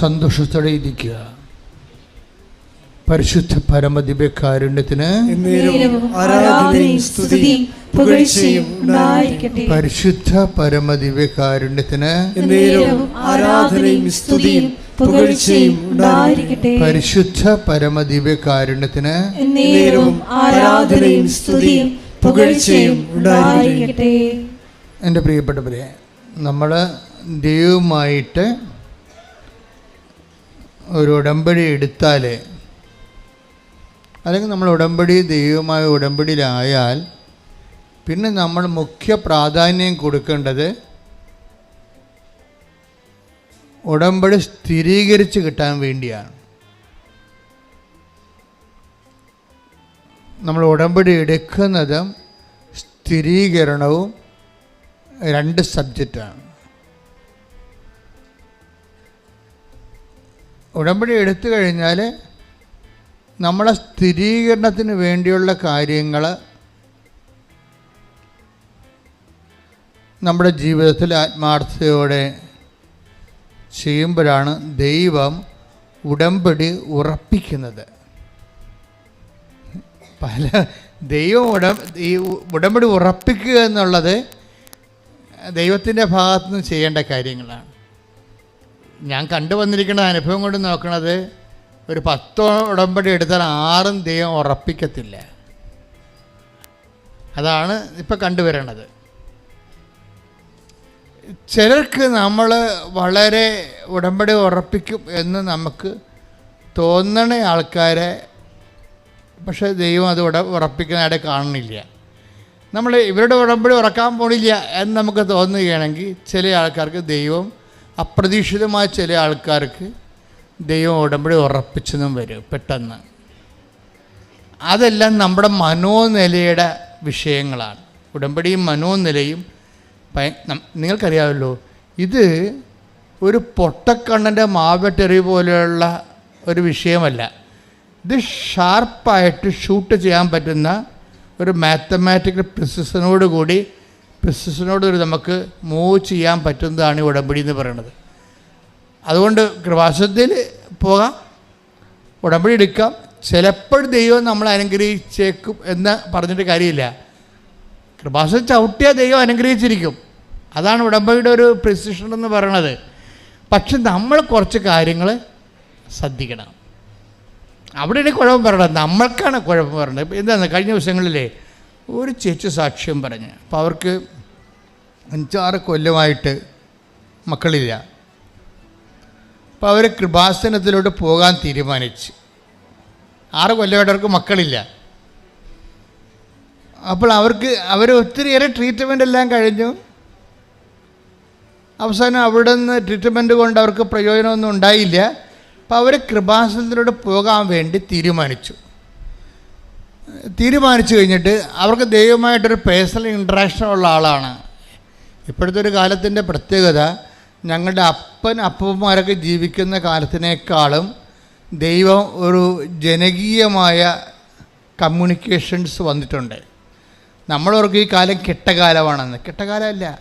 സന്തോഷത്തോടെ ഇരിക്കുക പരിശുദ്ധ പരമദിവ്യകാരുണ്യത്തിന് കാരുണ്യത്തിന് ആരാധനയും സ്തുതിയും പുകഴ്ചയും ഉണ്ടായിരിക്കട്ടെ. പരിശുദ്ധ പരമദിവ്യകാരുണ്യത്തിന് കാരുണ്യത്തിന് ആരാധനയും സ്തുതിയും പുകഴ്ചയും ഉണ്ടായിരിക്കട്ടെ. പരിശുദ്ധ പരമദിവ്യകാരുണ്യത്തിന് കാരുണ്യത്തിന് ആരാധനയും സ്തുതിയും പുകഴ്ചയും ഉണ്ടായിരിക്കട്ടെ. എന്റെ പ്രിയപ്പെട്ടവരെ നമ്മൾ ദൈവവുമായിട്ട് ഒരു ഉടമ്പടി എടുത്താൽ അല്ലെങ്കിൽ നമ്മൾ ഉടമ്പടി ദൈവമായ ഉടമ്പടിയിലായാൽ പിന്നെ നമ്മൾ മുഖ്യ പ്രാധാന്യം കൊടുക്കേണ്ടത് ഉടമ്പടി സ്ഥിരീകരിച്ച് കിട്ടാൻ വേണ്ടിയാണ്. നമ്മൾ ഉടമ്പടി എടുക്കുന്നതും സ്ഥിരീകരണവും രണ്ട് സബ്ജക്റ്റാണ്. ഉടമ്പടി എടുത്തു കഴിഞ്ഞാൽ നമ്മളെ സ്ഥിരീകരണത്തിന് വേണ്ടിയുള്ള കാര്യങ്ങൾ നമ്മുടെ ജീവിതത്തിൽ ആത്മാർത്ഥതയോടെ ചെയ്യുമ്പോഴാണ് ദൈവം ഉടമ്പടി ഉറപ്പിക്കുന്നത്. പല ദൈവം ഉടം ഈ ഉടമ്പടി ഉറപ്പിക്കുക എന്നുള്ളത് ദൈവത്തിന്റെ ഭാഗത്തുനിന്ന് ചെയ്യേണ്ട കാര്യങ്ങളാണ്. ഞാൻ കണ്ടുവന്നിരിക്കുന്ന അനുഭവം കൊണ്ട് നോക്കണത് ഒരു പത്തോ ഉടമ്പടി എടുത്താൽ ആറും ദൈവം ഉറപ്പിക്കത്തില്ല. അതാണ് ഇപ്പം കണ്ടുവരണത് ചിലർക്ക് നമ്മൾ വളരെ ഉടമ്പടി ഉറപ്പിക്കും എന്ന് നമുക്ക് തോന്നണ ആൾക്കാരെ പക്ഷേ ദൈവം അത് ഉട ഉറപ്പിക്കുന്നതായിട്ട് കാണുന്നില്ല. നമ്മൾ ഇവരുടെ ഉടമ്പടി ഉറക്കാൻ പോണില്ല എന്ന് നമുക്ക് തോന്നുകയാണെങ്കിൽ ചില ആൾക്കാർക്ക് ദൈവം അപ്രതീക്ഷിതമായ ചില ആൾക്കാർക്ക് ദൈവം ഉടമ്പടി ഉറപ്പിച്ചെന്നും വരും പെട്ടെന്ന്. അതെല്ലാം നമ്മുടെ മനോനിലയുടെ വിഷയങ്ങളാണ്. ഉടമ്പടിയും മനോനിലയും നിങ്ങൾക്കറിയാമല്ലോ ഇത് ഒരു പൊട്ടക്കണ്ണന്റെ മാവെട്ടെറി പോലെയുള്ള ഒരു വിഷയമല്ല. ഇത് ഷാർപ്പായിട്ട് ഷൂട്ട് ചെയ്യാൻ പറ്റുന്ന ഒരു മാത്തമാറ്റിക്കൽ പ്രിസിഷനോട് കൂടി പ്രിസിഷനോട് ഒരു നമുക്ക് മൂവ് ചെയ്യാൻ പറ്റുന്നതാണ് ഈ ഉടമ്പടി എന്ന് പറയുന്നത്. അതുകൊണ്ട് കൃപാശത്തിൽ പോകാം ഉടമ്പടി എടുക്കാം. ചിലപ്പോൾ ദൈവം നമ്മൾ അനുഗ്രഹിച്ചേക്കും എന്ന് പറഞ്ഞിട്ട് കാര്യമില്ല. കൃപാസനം ചവിട്ടിയാൽ ദൈവം അനുഗ്രഹിച്ചിരിക്കും. അതാണ് ഉടമ്പടിയുടെ ഒരു പ്രിസിഷൻ എന്ന് പറയണത്. പക്ഷെ നമ്മൾ കുറച്ച് കാര്യങ്ങൾ ശ്രദ്ധിക്കണം. അവിടെയാണ് കുഴപ്പം പറയണത് നമ്മൾക്കാണ് കുഴപ്പം ഇപ്പം എന്താണ് കഴിഞ്ഞ ദിവസങ്ങളിലേ ഒരു ചേച്ചി സാക്ഷ്യം പറഞ്ഞു. അപ്പോൾ അവർക്ക് അഞ്ചാറ് കൊല്ലമായിട്ട് മക്കളില്ല. അപ്പോൾ അവർ കൃപാസനത്തിലോട്ട് പോകാൻ തീരുമാനിച്ച്. ആറ് കൊല്ലമായിട്ട് അവർക്ക് മക്കളില്ല. അപ്പോൾ അവർക്ക് അവർ ഒത്തിരിയേറെ ട്രീറ്റ്മെന്റ് എല്ലാം കഴിഞ്ഞു. അവസാനം അവിടെ നിന്ന് ട്രീറ്റ്മെന്റ് കൊണ്ട് അവർക്ക് പ്രയോജനമൊന്നും ഉണ്ടായില്ല. അപ്പോൾ അവർ കൃപാസനത്തിലൂടെ പോകാൻ വേണ്ടി തീരുമാനിച്ചു. തീരുമാനിച്ചു കഴിഞ്ഞിട്ട് അവർക്ക് ദൈവമായിട്ടൊരു പേഴ്സണൽ ഇൻട്രാക്ഷൻ ഉള്ള ആളാണ്. ഇപ്പോഴത്തെ ഒരു കാലത്തിന്റെ പ്രത്യേകത ഞങ്ങളുടെ അപ്പൻ അപ്പന്മാരൊക്കെ ജീവിക്കുന്ന കാലത്തിനേക്കാളും ദൈവം ഒരു ജനകീയമായ കമ്മ്യൂണിക്കേഷൻസ് വന്നിട്ടുണ്ട്. നമ്മളവർക്ക് ഈ കാലം കെട്ടകാലമാണെന്ന്. കെട്ടകാലമല്ല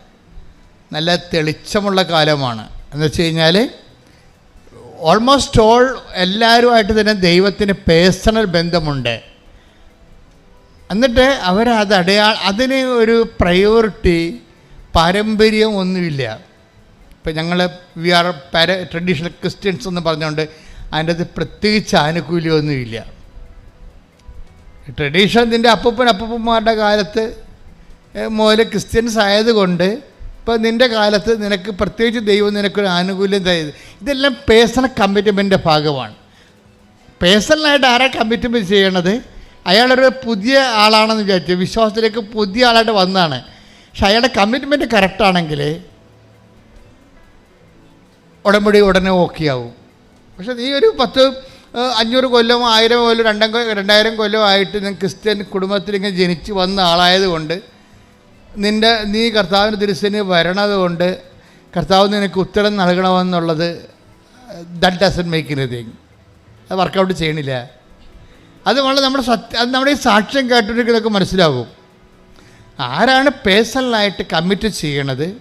നല്ല തെളിച്ചമുള്ള കാലമാണ്. എന്ന് വെച്ച് കഴിഞ്ഞാൽ ഓൾമോസ്റ്റ് ഓൾ എല്ലാവരുമായിട്ട് തന്നെ ദൈവത്തിന് പേഴ്സണൽ ബന്ധമുണ്ട്. എന്നിട്ട് അവരത് അടയാൾ അതിന് ഒരു പ്രയോറിറ്റി പാരമ്പര്യം ഒന്നുമില്ല. ഇപ്പം ഞങ്ങൾ വി ആർ പാര ട്രഡീഷണൽ ക്രിസ്ത്യൻസ് എന്ന് പറഞ്ഞുകൊണ്ട് അതിന്റെ അത് പ്രത്യേകിച്ച് ആനുകൂല്യമൊന്നുമില്ല ട്രഡീഷൻ നിന്റെ അപ്പൂപ്പൻ അപ്പൂപ്പന്മാരുടെ കാലത്ത് മുതൽ ക്രിസ്ത്യൻസ് ആയതുകൊണ്ട് ഇപ്പോൾ നിന്റെ കാലത്ത് നിനക്ക് പ്രത്യേകിച്ച് ദൈവം നിനക്കൊരു ആനുകൂല്യം തരുന്നത് ഇതെല്ലാം പേഴ്സണൽ കമ്മിറ്റ്മെന്റിന്റെ ഭാഗമാണ്. പേഴ്സണലായിട്ട് ആരാ കമ്മിറ്റ്മെന്റ് ചെയ്യണത്? അയാളൊരു പുതിയ ആളാണെന്ന് വിചാരിച്ചു വിശ്വാസത്തിലേക്ക് പുതിയ ആളായിട്ട് വന്നതാണ്. പക്ഷെ അയാളുടെ കമ്മിറ്റ്മെന്റ് കറക്റ്റാണെങ്കിൽ ഉടമ്പടി ഉടനെ ഓക്കെ ആവും. പക്ഷെ നീ ഒരു പത്ത് അഞ്ഞൂറ് കൊല്ലം ആയിരം കൊല്ലം രണ്ടാം രണ്ടായിരം കൊല്ലം ആയിട്ട് നീ ക്രിസ്ത്യൻ കുടുംബത്തിൽ ഇങ്ങനെ ജനിച്ച് വന്ന ആളായതുകൊണ്ട് നിന്റെ നീ കർത്താവിന് തിരുസന് വരണത് കൊണ്ട് കർത്താവ് നിനക്ക് ഉത്തരം നൽകണമെന്നുള്ളത് ദറ്റ് ഡസൻ മേക്ക് തിങ് അത് വർക്കൗട്ട് ചെയ്യണില്ല. അത് വളരെ നമ്മുടെ സത്യ അത് നമ്മുടെ ഈ സാക്ഷ്യം കേട്ടിട്ടൊക്കെ മനസ്സിലാവും. ആരാണ് പേഴ്സണലായിട്ട് കമ്മിറ്റ് ചെയ്യണത്?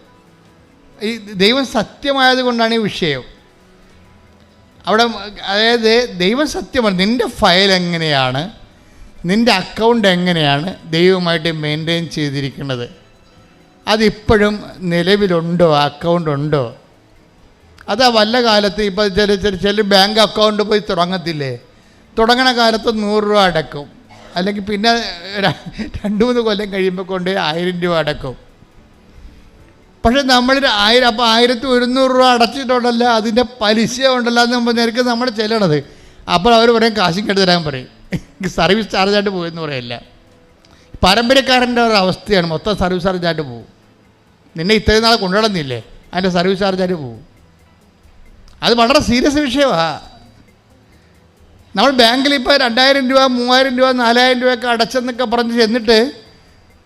ഈ ദൈവം സത്യമായതുകൊണ്ടാണ് ഈ വിഷയം. അവിടെ അതായത് ദൈവം സത്യമാണ്. നിന്റെ ഫയൽ എങ്ങനെയാണ്? നിന്റെ അക്കൗണ്ട് എങ്ങനെയാണ് ദൈവമായിട്ട് മെയിന്റെയിൻ ചെയ്തിരിക്കുന്നത്? അതിപ്പോഴും നിലവിലുണ്ടോ? അക്കൗണ്ട് ഉണ്ടോ? അതാ വല്ല കാലത്ത് ഇപ്പോൾ ചില ചില ചില ബാങ്ക് അക്കൗണ്ട് പോയി തുടങ്ങത്തില്ലേ? തുടങ്ങണ കാലത്ത് നൂറ് രൂപ അടക്കും. അല്ലെങ്കിൽ പിന്നെ രണ്ട് മൂന്ന് കൊല്ലം കഴിയുമ്പോൾ കൊണ്ട് ആയിരം രൂപ അടക്കും. പക്ഷെ നമ്മൾ ആയിരം അപ്പോൾ ആയിരത്തി ഒരുന്നൂറ് രൂപ അടച്ചിട്ടുണ്ടല്ലോ അതിന്റെ പലിശ ഉണ്ടല്ലോ എന്ന് നമ്മൾ നിരക്ക് നമ്മൾ ചെല്ലണത്. അപ്പോൾ അവർ പറയും കാശും കെട്ടി തരാൻ പറയും. സർവീസ് ചാർജായിട്ട് പോയെന്ന് പറയല്ല. പാരമ്പര്യക്കാരന്റെ ഒരു അവസ്ഥയാണ് മൊത്തം സർവീസ് ചാർജായിട്ട് പോകും നിന്നെ ഇത്രയും നാളെ കൊണ്ടുനടന്നില്ലേ അതിന്റെ സർവീസ് ചാർജായിട്ട് പോകും അത് വളരെ സീരിയസ് വിഷയമാണ് നമ്മൾ ബാങ്കിൽ ഇപ്പോൾ രണ്ടായിരം രൂപ മൂവായിരം രൂപ നാലായിരം രൂപയൊക്കെ അടച്ചെന്നൊക്കെ പറഞ്ഞ് ചെന്നിട്ട്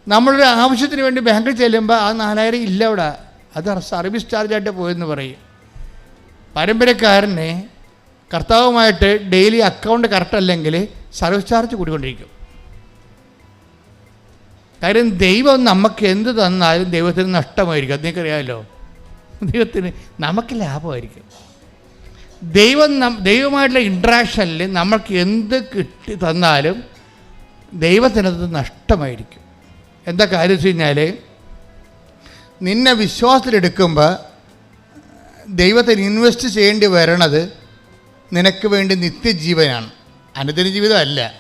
നമ്മളൊരു ആവശ്യത്തിന് വേണ്ടി ബാങ്കിൽ ചെല്ലുമ്പോൾ ആ നാലായിരം ഇല്ല അവിടെ. അത് സർവീസ് ചാർജായിട്ട് പോയെന്ന് പറയും. പാരമ്പര്യക്കാരനെ കർത്താവുമായിട്ട് ഡെയിലി അക്കൗണ്ട് കറക്റ്റ് അല്ലെങ്കിൽ സർവീസ് ചാർജ് കൂടിക്കൊണ്ടിരിക്കും. കാര്യം ദൈവം നമുക്ക് എന്ത് തന്നാലും ദൈവത്തിന് നഷ്ടമായിരിക്കും. അത് നിങ്ങൾക്കറിയാമല്ലോ. ദൈവത്തിന് നമുക്ക് ലാഭമായിരിക്കും. ദൈവം ദൈവമായിട്ടുള്ള ഇൻട്രാക്ഷനിൽ നമുക്ക് എന്ത് കിട്ടി തന്നാലും ദൈവത്തിനത് നഷ്ടമായിരിക്കും. എന്താ കാര്യം വെച്ച് കഴിഞ്ഞാൽ നിന്നെ വിശ്വാസത്തിലെടുക്കുമ്പോൾ ദൈവത്തിന് ഇൻവെസ്റ്റ് ചെയ്യേണ്ടി വരണത് നിനക്ക് വേണ്ടി നിത്യജീവനാണ്. അനുദിന ജീവിതമല്ല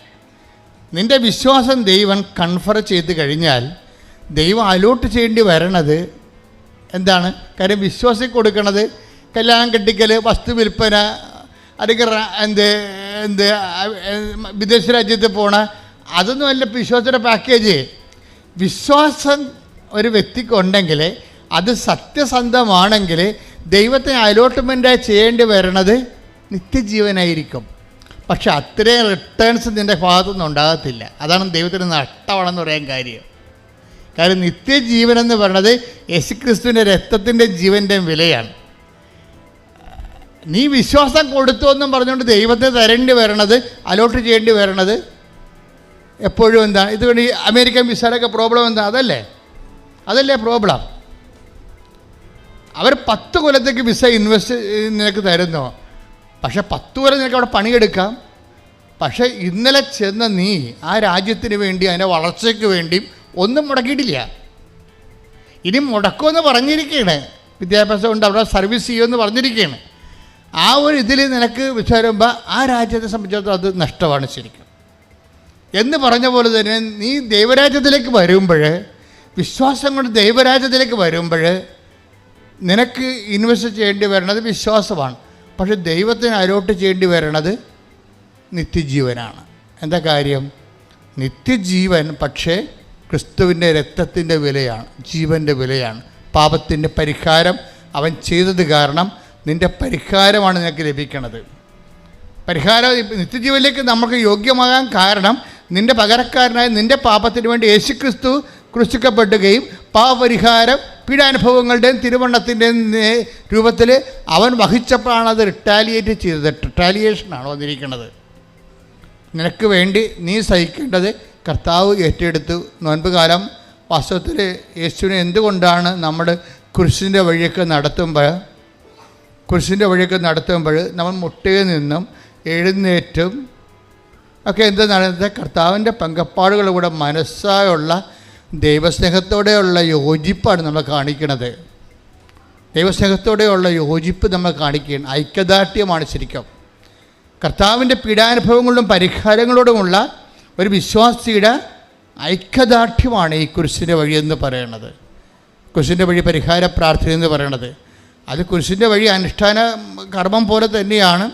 നിന്റെ വിശ്വാസം ദൈവം കൺഫർ ചെയ്ത് കഴിഞ്ഞാൽ ദൈവം അലോട്ട് ചെയ്യേണ്ടി വരണത് എന്താണ്? കാര്യം വിശ്വാസി കൊടുക്കണത് കല്യാണം കെട്ടിക്കൽ വസ്തു വിൽപ്പന അല്ലെങ്കിൽ എന്ത് എന്ത് വിദേശ രാജ്യത്ത് പോണ അതൊന്നും അല്ല വിശ്വാസയുടെ പാക്കേജ് വിശ്വാസം ഒരു വ്യക്തിക്കുണ്ടെങ്കിൽ അത് സത്യസന്ധമാണെങ്കിൽ ദൈവത്തിന് അലോട്ട്മെന്റായി ചെയ്യേണ്ടി വരണത് നിത്യജീവനായിരിക്കും. പക്ഷെ അത്രയും റിട്ടേൺസ് നിന്റെ ഭാഗത്തുനിന്ന് ഉണ്ടാകത്തില്ല. അതാണ് ദൈവത്തിന് നഷ്ടമാണെന്ന് പറയാൻ കാര്യം. കാര്യം നിത്യജീവൻ എന്ന് പറയുന്നത് യേശുക്രിസ്തുവിന്റെ രക്തത്തിന്റെ ജീവന്റെ വിലയാണ്. നീ വിശ്വാസം കൊടുത്തു എന്നും പറഞ്ഞുകൊണ്ട് ദൈവത്തെ തരേണ്ടി വരണത് അലോട്ട് ചെയ്യേണ്ടി വരണത് എപ്പോഴും എന്താ ഇതുകൊണ്ട് ഈ അമേരിക്കൻ വിസയുടെയൊക്കെ പ്രോബ്ലം എന്താ? അതല്ലേ? അതല്ലേ പ്രോബ്ലം? അവർ പത്ത് കൊല്ലത്തേക്ക് വിസ ഇൻവെസ്റ്റ് നിനക്ക് തരുന്നു? പക്ഷെ പത്ത് കൊല്ലം നിനക്ക് അവിടെ പണിയെടുക്കാം. പക്ഷേ ഇന്നലെ ചെന്ന നീ ആ രാജ്യത്തിന് വേണ്ടി അതിന്റെ വളർച്ചയ്ക്ക് വേണ്ടിയും ഒന്നും മുടക്കിയിട്ടില്ല. ഇനി മുടക്കുമെന്ന് പറഞ്ഞിരിക്കുകയാണ് വിദ്യാഭ്യാസം കൊണ്ട് അവിടെ സർവീസ് ചെയ്യുമെന്ന് പറഞ്ഞിരിക്കുകയാണ് ആ ഒരു ഇതിൽ നിനക്ക് വിചാരുമ്പോൾ ആ രാജ്യത്തെ സംബന്ധിച്ചിടത്തോളം അത് നഷ്ടമാണ് ശരിക്കും. എന്ന് പറഞ്ഞ പോലെ തന്നെ നീ ദൈവരാജ്യത്തിലേക്ക് വരുമ്പോൾ വിശ്വാസം കൊണ്ട് ദൈവരാജ്യത്തിലേക്ക് വരുമ്പോൾ നിനക്ക് ഇൻവെസ്റ്റ് ചെയ്യേണ്ടി വരണത് വിശ്വാസമാണ്. പക്ഷെ ദൈവത്തിന് അലോട്ട് ചെയ്യേണ്ടി വരണത് നിത്യജീവനാണ്. എന്താ കാര്യം? നിത്യജീവൻ പക്ഷേ ക്രിസ്തുവിന്റെ രക്തത്തിന്റെ വിലയാണ് ജീവന്റെ വിലയാണ്. പാപത്തിന്റെ പരിഹാരം അവൻ ചെയ്തത് കാരണം നിന്റെ പരിഹാരമാണ് നിനക്ക് ലഭിക്കണത്. പരിഹാരം നിത്യജീവനിലേക്ക് നമുക്ക് യോഗ്യമാകാൻ കാരണം നിന്റെ പകരക്കാരനായ നിന്റെ പാപത്തിന് വേണ്ടി യേശുക്രിസ്തു ക്രൂശിക്കപ്പെടുകയും പാപപരിഹാരം പീഡാനുഭവങ്ങളുടെയും തിരുവണ്ണത്തിന്റെയും രൂപത്തിൽ അവൻ വഹിച്ചപ്പോഴാണ് അത് റിട്ടാലിയേറ്റ് ചെയ്തത്. റിട്ടാലിയേഷനാണ് വന്നിരിക്കുന്നത്. നിനക്ക് വേണ്ടി നീ സഹിക്കേണ്ടത് കർത്താവ് ഏറ്റെടുത്തു. നോൻപ് കാലം വാസ്തവത്തിൽ യേശുവിനെ എന്തുകൊണ്ടാണ് നമ്മൾ കുരിശിന്റെ വഴിയൊക്കെ നടത്തുമ്പോൾ കുരിശിന്റെ വഴിയൊക്കെ നടത്തുമ്പോൾ നമ്മൾ മുട്ടയിൽ നിന്നും എഴുന്നേറ്റും. ഒക്കെ എന്ത് നടന്നത് കർത്താവിന്റെ പങ്കപ്പാടുകളിലൂടെ മനസ്സായുള്ള ദൈവസ്നേഹത്തോടെയുള്ള യോജിപ്പാണ് നമ്മൾ കാണിക്കുന്നത്. ദൈവസ്നേഹത്തോടെയുള്ള യോജിപ്പ് നമ്മൾ കാണിക്കുകയാണ്. ഐക്യദാർഢ്യമാണ് ശരിക്കും. കർത്താവിന്റെ പീഡാനുഭവങ്ങളിലും പരിഹാരങ്ങളോടുമുള്ള ഒരു വിശ്വാസിയുടെ ഐക്യദാർഢ്യമാണ് ഈ കുരിശിന്റെ വഴി എന്ന് പറയുന്നത്. കുരിശിന്റെ വഴി പരിഹാര പ്രാർത്ഥന എന്ന് പറയുന്നത്. അത് കുരിശിന്റെ വഴി അനുഷ്ഠാന കർമ്മം പോലെ തന്നെയാണ്.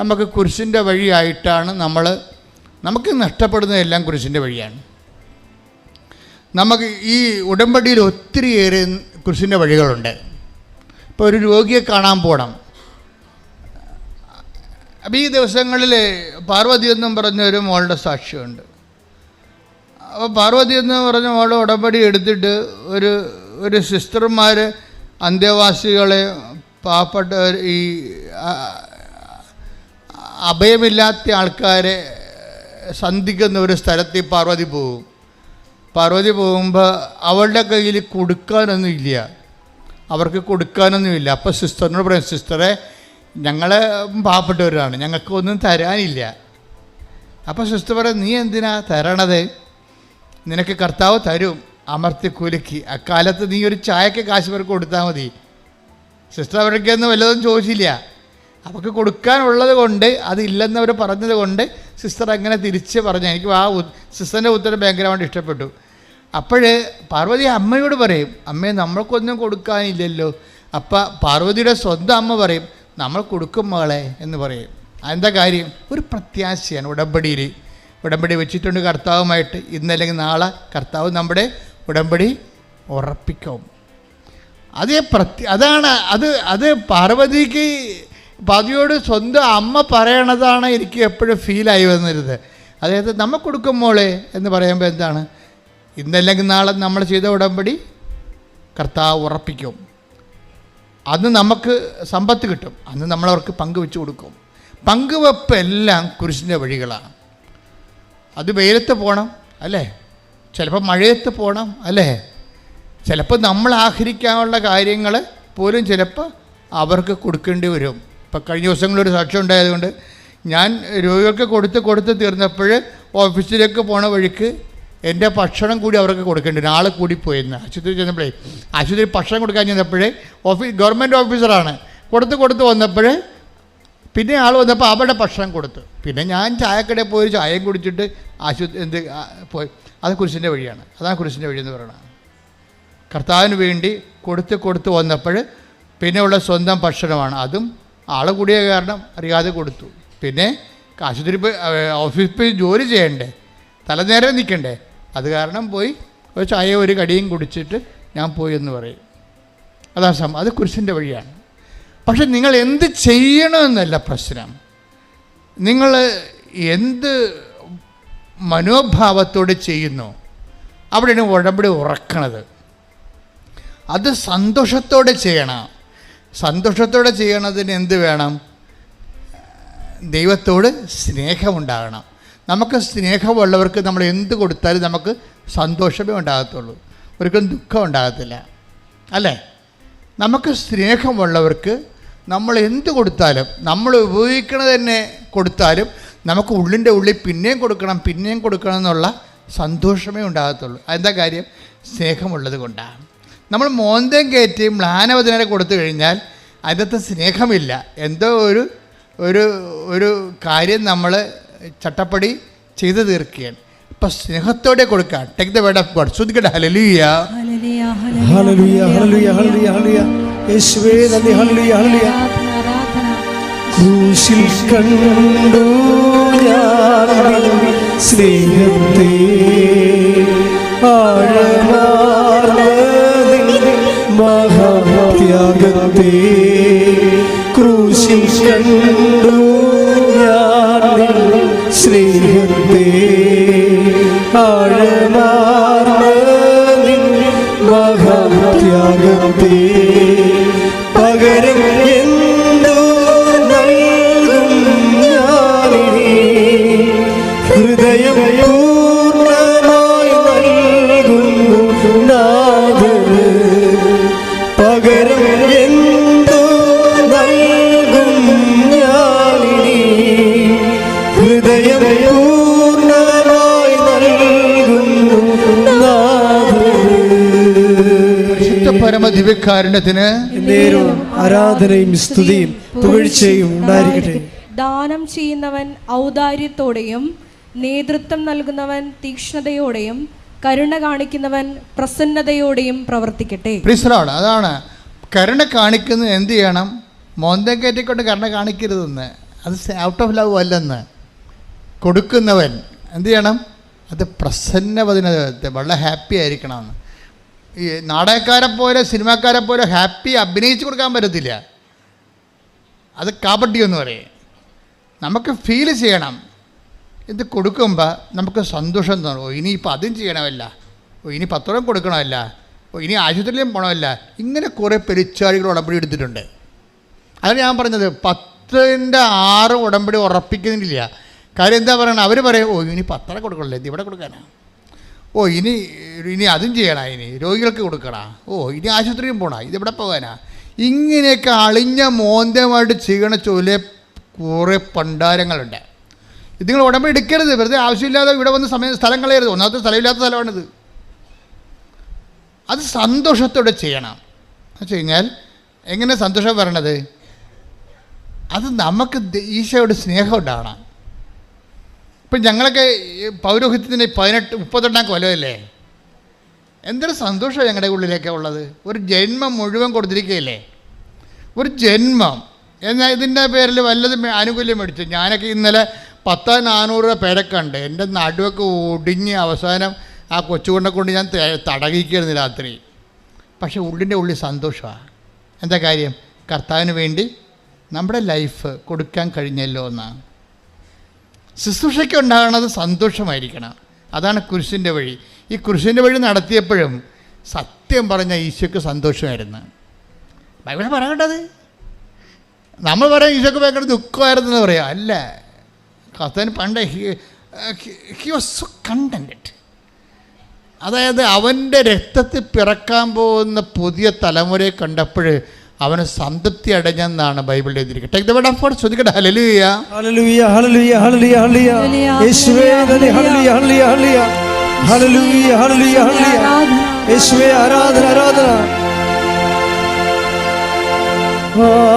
നമുക്ക് കുരിശിന്റെ വഴിയായിട്ടാണ് നമ്മൾ നമുക്ക് നഷ്ടപ്പെടുന്നതെല്ലാം കുരിശിന്റെ വഴിയാണ്. നമുക്ക് ഈ ഉടമ്പടിയിൽ ഒത്തിരിയേറെ കുരിശിന്റെ വഴികളുണ്ട്. ഇപ്പോൾ ഒരു രോഗിയെ കാണാൻ പോകണം അപ്പോൾ ഈ ദിവസങ്ങളിൽ പാർവതി എന്നും പറഞ്ഞ ഒരു മോളുടെ സാക്ഷ്യമുണ്ട് അപ്പോൾ പാർവതി എന്ന് പറഞ്ഞ മോൾ ഉടമ്പടി എടുത്തിട്ട് ഒരു ഒരു സിസ്റ്റർമാർ അന്തേവാസികളെ പാവപ്പെട്ട ഈ അഭയമില്ലാത്ത ആൾക്കാരെ സന്ധിക്കുന്ന ഒരു സ്ഥലത്ത് പാർവതി പോകും. പാർവതി പോകുമ്പോൾ അവളുടെ കയ്യിൽ കൊടുക്കാനൊന്നും ഇല്ല. അവർക്ക് കൊടുക്കാനൊന്നുമില്ല അപ്പോൾ സിസ്റ്ററിനോട് പറയും സിസ്റ്ററെ ഞങ്ങൾ പാവപ്പെട്ടവരാണ്. ഞങ്ങൾക്കൊന്നും തരാനില്ല. അപ്പോൾ സിസ്റ്റർ പറയും നീ എന്തിനാ തരണത്? നിനക്ക് കർത്താവ് തരും. അമർത്തി കുലുക്കി. അക്കാലത്ത് നീ ഒരു ചായക്ക് കാശ് പേർക്ക് കൊടുത്താൽ മതി. സിസ്റ്റർ അവരൊക്കെയൊന്നും വല്ലതും ചോദിച്ചില്ല. അവർക്ക് കൊടുക്കാനുള്ളത് കൊണ്ട് അതില്ലെന്നവർ പറഞ്ഞത് കൊണ്ട് സിസ്റ്റർ അങ്ങനെ തിരിച്ച് പറഞ്ഞു. എനിക്ക് ആ സിസ്റ്ററിന്റെ ഉത്തരം ഭയങ്കരമായിട്ട് ഇഷ്ടപ്പെട്ടു. അപ്പോഴ് പാർവതി അമ്മയോട് പറയും അമ്മയെ നമ്മൾക്കൊന്നും കൊടുക്കാനില്ലല്ലോ. അപ്പം പാർവതിയുടെ സ്വന്തം അമ്മ പറയും നമ്മൾ കൊടുക്കും മകളെ എന്ന് പറയും. അതെന്താ കാര്യം? ഒരു പ്രത്യാശയാണ് ഉടമ്പടിയിൽ ഉടമ്പടി വെച്ചിട്ടുണ്ട് കർത്താവുമായിട്ട്. ഇന്നല്ലെങ്കിൽ നാളെ കർത്താവ് നമ്മുടെ ഉടമ്പടി ഉറപ്പിക്കും. അതേ പ്രത്യ അതാണ് അത് അത് പാർവതിക്ക് പതിയോട് സ്വന്തം അമ്മ പറയണതാണ് എനിക്ക് എപ്പോഴും ഫീലായി വന്നിരുന്നത്. അതായത് നമ്മൾ മോളെ എന്ന് പറയുമ്പോൾ എന്താണ്? ഇന്നല്ലെങ്കിൽ നാളെ നമ്മൾ ചെയ്ത ഉടമ്പടി കർത്താവ് ഉറപ്പിക്കും. അന്ന് നമുക്ക് സമ്പത്ത് കിട്ടും. അന്ന് നമ്മളവർക്ക് പങ്കുവെച്ച് കൊടുക്കും. പങ്കുവെപ്പ് എല്ലാം കുരിശിന്റെ വഴികളാണ്. അത് വെയിലത്ത് പോകണം അല്ലേ? ചിലപ്പോൾ മഴയത്ത് പോകണം അല്ലേ? ചിലപ്പോൾ നമ്മൾ ആഹരിക്കാനുള്ള കാര്യങ്ങൾ പോലും ചിലപ്പോൾ അവർക്ക് കൊടുക്കേണ്ടി വരും. ഇപ്പം കഴിഞ്ഞ ദിവസങ്ങളൊരു സാക്ഷ്യം ഉണ്ടായതുകൊണ്ട് ഞാൻ രോഗികൾക്ക് കൊടുത്ത് കൊടുത്ത് തീർന്നപ്പോൾ ഓഫീസിലേക്ക് പോണ വഴിക്ക് എന്റെ ഭക്ഷണം കൂടി അവർക്ക് കൊടുക്കേണ്ടി ആൾ കൂടി പോയെന്ന് ആശുപത്രി ചെന്നപ്പോഴേ ആശുപത്രി ഭക്ഷണം കൊടുക്കാൻ ചെന്നപ്പോഴേ ഓഫീസ് ഗവൺമെന്റ് ഓഫീസറാണ്. കൊടുത്ത് കൊടുത്ത് വന്നപ്പോൾ പിന്നെ ആൾ വന്നപ്പോൾ അവിടെ ഭക്ഷണം കൊടുത്തു. പിന്നെ ഞാൻ ചായക്കടയിൽ പോയി ചായയും കുടിച്ചിട്ട് ആശുപത്രി എന്ത് പോയി. അത് കുരിശിന്റെ വഴിയാണ്. അതാണ് കുരിശിന്റെ വഴി എന്ന് പറയുന്നത്. കർത്താവിന് വേണ്ടി കൊടുത്ത് കൊടുത്ത് വന്നപ്പോൾ പിന്നെയുള്ള സ്വന്തം ഭക്ഷണമാണ്. അതും ആൾ കൂടിയ കാരണം അറിയാതെ കൊടുത്തു. പിന്നെ ആശുപത്രി പോയി ഓഫീസിൽ പോയി ജോലി ചെയ്യണ്ടേ? തലനേരം നിൽക്കണ്ടേ? അത് കാരണം പോയി ഒരു ചായ ഒരു കടിയും കുടിച്ചിട്ട് ഞാൻ പോയി എന്ന് പറയും. അതാണ് സം അത് കുരിശിന്റെ വഴിയാണ്. പക്ഷെ നിങ്ങൾ എന്ത് ചെയ്യണമെന്നല്ല പ്രശ്നം. നിങ്ങൾ എന്ത് മനോഭാവത്തോടെ ചെയ്യുന്നു. അവിടെയാണ് ഉടമ്പടി ഉറക്കണത്. അത് സന്തോഷത്തോടെ ചെയ്യണം. സന്തോഷത്തോടെ ചെയ്യണതിന് എന്ത് വേണം? ദൈവത്തോട് സ്നേഹമുണ്ടാകണം. നമുക്ക് സ്നേഹമുള്ളവർക്ക് നമ്മൾ എന്ത് കൊടുത്താലും നമുക്ക് സന്തോഷമേ ഉണ്ടാകത്തുള്ളൂ. ഒരിക്കലും ദുഃഖം ഉണ്ടാകത്തില്ല. അല്ലേ? നമുക്ക് സ്നേഹമുള്ളവർക്ക് നമ്മൾ എന്ത് കൊടുത്താലും നമ്മൾ ഉപയോഗിക്കണത് തന്നെ കൊടുത്താലും നമുക്ക് ഉള്ളിന്റെ ഉള്ളിൽ പിന്നെയും കൊടുക്കണം പിന്നെയും കൊടുക്കണം എന്നുള്ള സന്തോഷമേ ഉണ്ടാകത്തുള്ളൂ. അതെന്താ കാര്യം? സ്നേഹമുള്ളത് കൊണ്ടാണ്. നമ്മൾ മോന്തയും കയറ്റി മ്ലാനവധനരെ കൊടുത്തു കഴിഞ്ഞാൽ അതിനകത്ത് സ്നേഹമില്ല. എന്തോ ഒരു ഒരു ഒരു കാര്യം നമ്മൾ ചട്ടപ്പടി ചെയ്തു തീർക്കുകയാണ്. അപ്പം സ്നേഹത്തോടെ കൊടുക്കുക. Take the word of God ശ്രദ്ധിക്കട്ടെ. ഹലലിയ ഹല്ലേലൂയ, ഹല്ലേലൂയ, ഹല്ലേലൂയ, ഹല്ലേലൂയ, ഹല്ലേലൂയ. യേശുവേ നന്ദി. ക്രൂശിൽ കണ്ടു ഞാൻ സ്നേഹത്തെ ആഴമാർന്ന മഹാത്യാഗത്തെ ക്രൂശിൽ കണ്ടു പൂർണമായി നൽകുന്നു. നാഥന് പരിശുദ്ധ പരമദിവ്യകാരുണ്യത്തിന് നേരവും ആരാധനയും സ്തുതിയും പുകഴ്ചയും ഉണ്ടായിരിക്കട്ടെ. ദാനം ചെയ്യുന്നവൻ ഔദാര്യത്തോടെയും നേതൃത്വം നൽകുന്നവൻ തീക്ഷ്ണതയോടെയും കരുണ കാണിക്കുന്നവൻ പ്രസന്നതയോടെയും പ്രവർത്തിക്കട്ടെ. അതാണ്. കരുണ കാണിക്കുന്നത് എന്ത് ചെയ്യണം? മോന്തം കയറ്റിക്കൊണ്ട് കരുണ കാണിക്കരുതെന്ന്. അത് ഔട്ട് ഓഫ് ലവ് അല്ലെന്ന്. കൊടുക്കുന്നവൻ. എന്ത് ചെയ്യണം? അത് പ്രസന്നവതിന് വളരെ ഹാപ്പി ആയിരിക്കണമെന്ന്. ഈ നാടകക്കാരെ പോലെ സിനിമാക്കാരെ പോലെ ഹാപ്പി അഭിനയിച്ച് കൊടുക്കാൻ പറ്റത്തില്ല. അത് കാബഡി എന്ന് പറയും. നമുക്ക് ഫീൽ ചെയ്യണം. ഇത് കൊടുക്കുമ്പോൾ നമുക്ക് സന്തോഷം തോന്നും. ഇനി ഇനിയിപ്പോൾ അതും ചെയ്യണമല്ല. ഓ ഇനി പത്രം കൊടുക്കണമല്ല. ഓ ഇനി ആശുപത്രിയിലും പോകണമല്ല ഇങ്ങനെ കുറേ പെരിച്ചാഴികൾ ഉടമ്പടി എടുത്തിട്ടുണ്ട്. അതാണ് ഞാൻ പറഞ്ഞത്. പത്തിന്റെ ആറ് ഉടമ്പടി ഉറപ്പിക്കുന്നില്ല. കാര്യം എന്താ പറയണം? അവർ പറയും ഓ ഇനി പത്ര കൊടുക്കണല്ലേ? ഇത് ഇവിടെ കൊടുക്കാനാ? ഓ ഇനി ഇനി അതും ചെയ്യണ ഇനി. രോഗികൾക്ക് കൊടുക്കണ? ഓ ഇനി ആശുപത്രിയും പോണ? ഇതെവിടെ പോകാനാ? ഇങ്ങനെയൊക്കെ അളിഞ്ഞ മോന്തമായിട്ട് ചെയ്യണ ചൊല്ലെ കുറേ പണ്ടാരങ്ങളുണ്ട്. ഇത് നിങ്ങൾ ഉടമ്പടി എടുക്കരുത്. വെറുതെ ആവശ്യമില്ലാതെ ഇവിടെ വന്ന് സമയം സ്ഥലം കളയരുത്. ഒന്നാമത്തെ സ്ഥലമില്ലാത്ത സ്ഥലമാണിത്. അത് സന്തോഷത്തോടെ ചെയ്യണം. എന്ന് വെച്ച് കഴിഞ്ഞാൽ എങ്ങനെ സന്തോഷം വരണത്? അത് നമുക്ക് ഈശോയുടെ സ്നേഹം ഉണ്ടാവണം. ഇപ്പം ഞങ്ങളൊക്കെ പൗരോഹിത്യത്തിന്റെ പതിനെട്ട് മുപ്പത്തെട്ടാം കൊലമല്ലേ എന്തൊരു സന്തോഷമാണ് ഞങ്ങളുടെ ഉള്ളിലേക്ക് ഉള്ളത്. ഒരു ജന്മം മുഴുവൻ കൊടുത്തിരിക്കുകയല്ലേ ഒരു ജന്മം. എന്നാൽ ഇതിന്റെ പേരിൽ വല്ലതും ആനുകൂല്യം മേടിച്ചു? ഞാനൊക്കെ ഇന്നലെ പത്ത് നാനൂറ് രൂപ പേരക്കുണ്ട് എന്റെ നടുവൊക്കെ ഒടിഞ്ഞ് അവസാനം ആ കൊച്ചുകൊണ്ടെ കൊണ്ട് ഞാൻ തടകിക്കായിരുന്നു രാത്രി. പക്ഷേ ഉള്ളിന്റെ ഉള്ളിൽ സന്തോഷമാണ് എന്താ കാര്യം? കർത്താവിന് വേണ്ടി നമ്മുടെ ലൈഫ് കൊടുക്കാൻ കഴിഞ്ഞല്ലോ എന്നാണ്. ശുശ്രൂഷയ്ക്ക് ഉണ്ടാകുന്നത് സന്തോഷമായിരിക്കണം. അതാണ് കുരിശിന്റെ വഴി. ഈ കുരിശിന്റെ വഴി നടത്തിയപ്പോഴും സത്യം പറഞ്ഞ ഈശോയ്ക്ക് സന്തോഷമായിരുന്നു. ഭയങ്കര പറയണ്ടത് നമ്മൾ പറയാം ഈശോക്ക് ഭയങ്കര ദുഃഖമായിരുന്നു എന്ന് പറയാം. അല്ല കർത്താൻ പണ്ട് ഹി വാസ് സോ കണ്ടന്റഡ് അതായത് അവന്റെ രക്തത്തിൽ പിറക്കാൻ പോകുന്ന പുതിയ തലമുറയെ കണ്ടപ്പോൾ അവന് സംതൃപ്തി അടഞ്ഞെന്നാണ് ബൈബിളിൽ എഴുതിയിരിക്കുന്നത്. Take the word of God ശ്രദ്ധിക്കട്ടെ ഹല്ലേലൂയ ഹല്ലേലൂയ ഹല്ലേലൂയ ഹല്ലേലൂയ ഹല്ലേലൂയ യേശുവേ ഹല്ലേലൂയ ഹല്ലേലൂയ ഹല്ലേലൂയ ഹല്ലേലൂയ ഹല്ലേലൂയ ഹല്ലേലൂയ യേശുവേ ആരാധന ആരാധന. ഏഷ്യ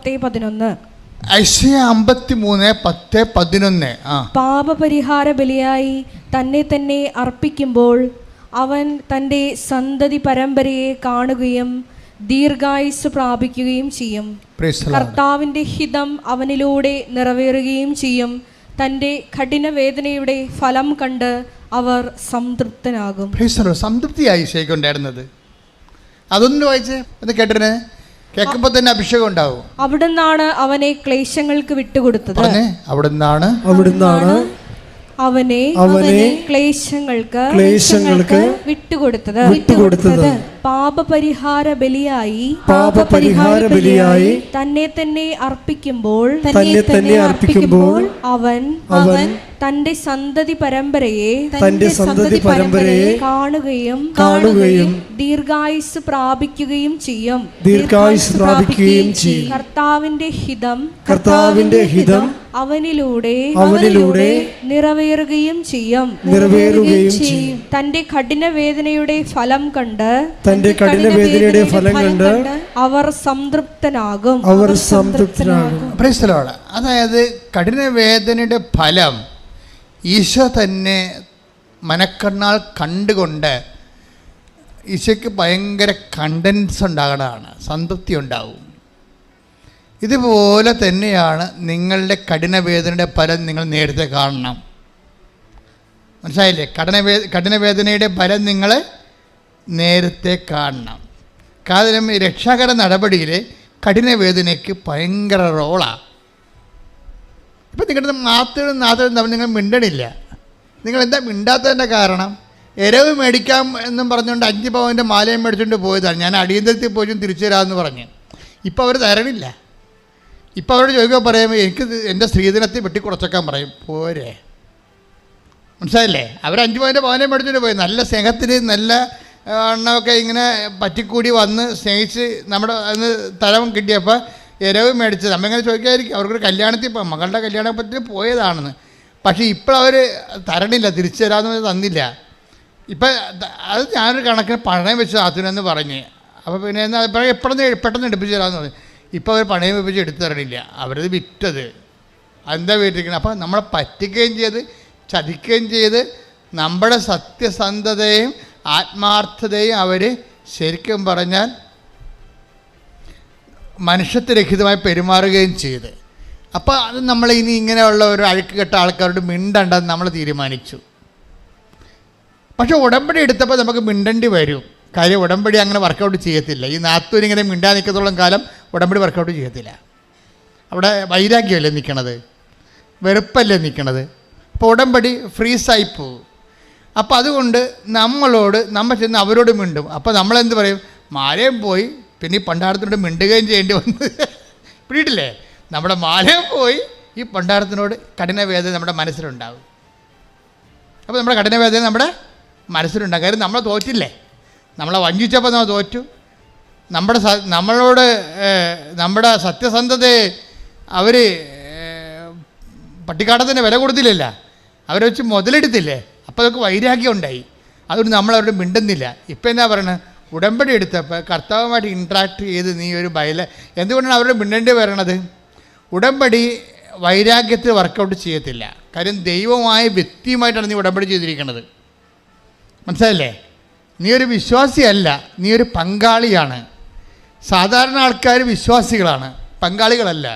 പത്ത് പതിനൊന്ന്. പാപപരിഹാര ബലിയായി തന്നെ തന്നെ അർപ്പിക്കുമ്പോൾ അവൻ തന്റെ സന്തതി പരമ്പരയെ കാണുകയും ദീർഘായുസ് പ്രാപിക്കുകയും ചെയ്യും. കർത്താവിന്റെ. കർത്താവിന്റെ ഹിതം അവനിലൂടെ നിറവേറുകയും ചെയ്യും. തന്റെ കഠിനവേദനയുടെ ഫലം കണ്ട് അവർ സംതൃപ്തനാകും. സംതൃപ്തിയായി ഈശോയ്ക്ക് ഉണ്ടായിരുന്നത്. അതൊന്നും വായിച്ചേ. എന്ന് കേട്ടിരുന്നേ. കേൾക്കുമ്പോൾ തന്നെ അഭിഷേകം ഉണ്ടാവും. അവിടുന്നാണ് അവനെ ക്ലേശങ്ങൾക്ക് വിട്ടുകൊടുത്തത്. അവിടുന്നാണ്? അവിടെ നിന്നാണ് അവിടുന്നാണ് അവനെ അവനെ ക്ലേശങ്ങൾക്ക് ക്ലേശങ്ങൾക്ക് വിട്ടുകൊടുത്തത്. വിട്ടുകൊടുത്തത്. പാപപരിഹാര ബലിയായി പാപപരിഹാര ബലിയായി തന്നെ തന്നെ അർപ്പിക്കുമ്പോൾ തന്നെ തന്നെ അർപ്പിക്കുമ്പോൾ അവൻ അവൻ തന്റെ സന്തതി പരമ്പരയെ തന്റെ സന്തതി പരമ്പരയെ കാണുകയും കാണുകയും ദീർഘായുസ് പ്രാപിക്കുകയും ചെയ്യും. ദീർഘായുസ് പ്രാപിക്കുകയും ചെയ്യും. കർത്താവിന്റെ ഹിതം കർത്താവിന്റെ ഹിതം അവനിലൂടെ അവനിലൂടെ നിറവേറുകയും ചെയ്യും. നിറവേറുകയും ചെയ്യും. തന്റെ കഠിന വേദനയുടെ ഫലം കണ്ട് തന്റെ കഠിന വേദനയുടെ ഫലം കണ്ട് അവർ സംതൃപ്തനാകും. അവർ സംതൃപ്തനാകും. അതായത് കഠിന വേദനയുടെ അതായത് കഠിനവേദനയുടെ ഫലം ഈശോ തന്നെ മനക്കണ്ണാൽ കണ്ടുകൊണ്ട് ഈശോയ്ക്ക് ഭയങ്കര കണ്ടൻസ് ഉണ്ടാകണതാണ് സംതൃപ്തി ഉണ്ടാവും. ഇതുപോലെ തന്നെയാണ് നിങ്ങളുടെ കഠിനവേദനയുടെ ഫലം നിങ്ങൾ നേരത്തെ കാണണം. മനസ്സിലായില്ലേ? കഠിനവേ കഠിനവേദനയുടെ ഫലം നിങ്ങൾ നേരത്തെ കാണണം. കാരണം രക്ഷാകര നടപടിയിൽ കഠിനവേദനയ്ക്ക് ഭയങ്കര റോളാണ് ഇപ്പം നിങ്ങളുടെ മാത്രം നാത്തുകളും തമ്മിൽ നിങ്ങൾ മിണ്ടണില്ല. നിങ്ങൾ എന്താ മിണ്ടാത്തതിന്റെ കാരണം? എരവ് മേടിക്കാം എന്നും പറഞ്ഞുകൊണ്ട് അഞ്ച് പവന്റെ മാലയും മേടിച്ചുകൊണ്ട് പോയതാണ്. ഞാൻ അടിയന്തരത്തിൽ പോയും തിരിച്ചു തരാമെന്ന് പറഞ്ഞ്. ഇപ്പോൾ അവർ തരണില്ല. ഇപ്പോൾ അവരോട് ചോദിക്കാൻ പറയുമ്പോൾ എനിക്ക് എന്റെ സ്ത്രീധനത്തെ വെട്ടിക്കുറച്ചേക്കാൻ പറയും. പോരെ. മനസ്സിലായില്ലേ? അവർ അഞ്ച് പവന്റെ പവനെ മേടിച്ചുകൊണ്ട് പോയി. നല്ല സ്നേഹത്തിന് നല്ല എണ്ണമൊക്കെ ഇങ്ങനെ പറ്റിക്കൂടി വന്ന് സ്നേഹിച്ച് നമ്മുടെ അന്ന് തലം കിട്ടിയപ്പോൾ ഇരവ് മേടിച്ചത്. അമ്മങ്ങനെ ചോദിക്കായിരിക്കും അവർക്കൊരു കല്യാണത്തിൽ പോ- മകളുടെ കല്യാണത്തിൽ പോയതാണെന്ന്. പക്ഷേ ഇപ്പോൾ അവർ തരണില്ല. തിരിച്ചു തരാമെന്ന് തന്നില്ല. ഇപ്പം അത് ഞാനൊരു കണക്കിന് പണയം വെച്ച് അതിനെന്ന് പറഞ്ഞ്. അപ്പോൾ പിന്നെ എന്നാൽ എപ്പോഴെന്ന് പെട്ടെന്ന് എടുപ്പിച്ച് തരാമെന്ന് പറഞ്ഞു. ഇപ്പോൾ അവർ പണയം വെപ്പിച്ച് എടുത്തു തരണില്ല. അവരത് വിറ്റത്. എന്താ വീട്ടിരിക്കണം അപ്പോൾ നമ്മളെ പറ്റിക്കുകയും ചെയ്ത് ചതിക്കുകയും ചെയ്ത് നമ്മുടെ സത്യസന്ധതയും ആത്മാർത്ഥതയും അവർ ശരിക്കും പറഞ്ഞാൽ മനുഷ്യത്വരഹിതമായി പെരുമാറുകയും ചെയ്ത്. അപ്പോൾ അത് നമ്മൾ ഇനി ഇങ്ങനെയുള്ള ഒരു അഴുക്ക് കെട്ട ആൾക്കാരോട് മിണ്ടണ്ടെന്ന് നമ്മൾ തീരുമാനിച്ചു. പക്ഷെ ഉടമ്പടി എടുത്തപ്പോൾ നമുക്ക് മിണ്ടേണ്ടി വരും. കാര്യം ഉടമ്പടി അങ്ങനെ വർക്കൗട്ട് ചെയ്യത്തില്ല. ഈ നാത്തൂർ ഇങ്ങനെ മിണ്ടാ നിൽക്കത്തോളം കാലം ഉടമ്പടി വർക്കൗട്ട് ചെയ്യത്തില്ല. അവിടെ വൈരാഗ്യമല്ലേ നിൽക്കണത്? വെറുപ്പല്ലേ നിൽക്കണത്? അപ്പോൾ ഉടമ്പടി ഫ്രീസായി പോകും. അപ്പോൾ അതുകൊണ്ട് നമ്മളോട് നമ്മൾ ചെന്ന് അവരോട് മിണ്ടും. അപ്പോൾ നമ്മളെന്ത് പറയും? മാലയും പോയി പിന്നെ ഈ പണ്ടാരത്തിനോട് മിണ്ടുകയും ചെയ്യേണ്ടി വന്ന് പിടിയിട്ടില്ലേ? നമ്മുടെ മാലയെ പോയി ഈ പണ്ടാരത്തിനോട് കഠിനവേദന നമ്മുടെ മനസ്സിലുണ്ടാവും. അപ്പോൾ നമ്മുടെ കഠിനവേദന നമ്മുടെ മനസ്സിലുണ്ടാകും കാര്യം നമ്മളെ തോറ്റില്ലേ? നമ്മളെ വഞ്ചിച്ചപ്പോൾ നമ്മൾ തോറ്റു. നമ്മുടെ നമ്മളോട് നമ്മുടെ സത്യസന്ധതയെ അവർ പട്ടിക്കാട്ടത്തിന് വില കൊടുത്തില്ലല്ല. അവരെ വെച്ച് മുതലെടുത്തില്ലേ? അപ്പോൾ അതൊക്കെ വൈരാഗ്യം ഉണ്ടായി. അതുകൊണ്ട് നമ്മളവരോട് മിണ്ടുന്നില്ല. ഇപ്പം എന്നാ പറയണത് ഉടമ്പടി എടുത്തപ്പോൾ കർത്താവുമായിട്ട് ഇൻട്രാക്ട് ചെയ്ത് നീ ഒരു ബയല എന്തുകൊണ്ടാണ് അവരുടെ മിണ്ടേണ്ടി വരണത്? ഉടമ്പടി വൈരാഗ്യത്തിൽ വർക്കൗട്ട് ചെയ്യത്തില്ല. കാര്യം ദൈവമായ വ്യക്തിയുമായിട്ടാണ് നീ ഉടമ്പടി ചെയ്തിരിക്കുന്നത് മനസ്സിലല്ലേ നീ ഒരു വിശ്വാസിയല്ല നീ ഒരു പങ്കാളിയാണ്. സാധാരണ ആൾക്കാർ വിശ്വാസികളാണ് പങ്കാളികളല്ല.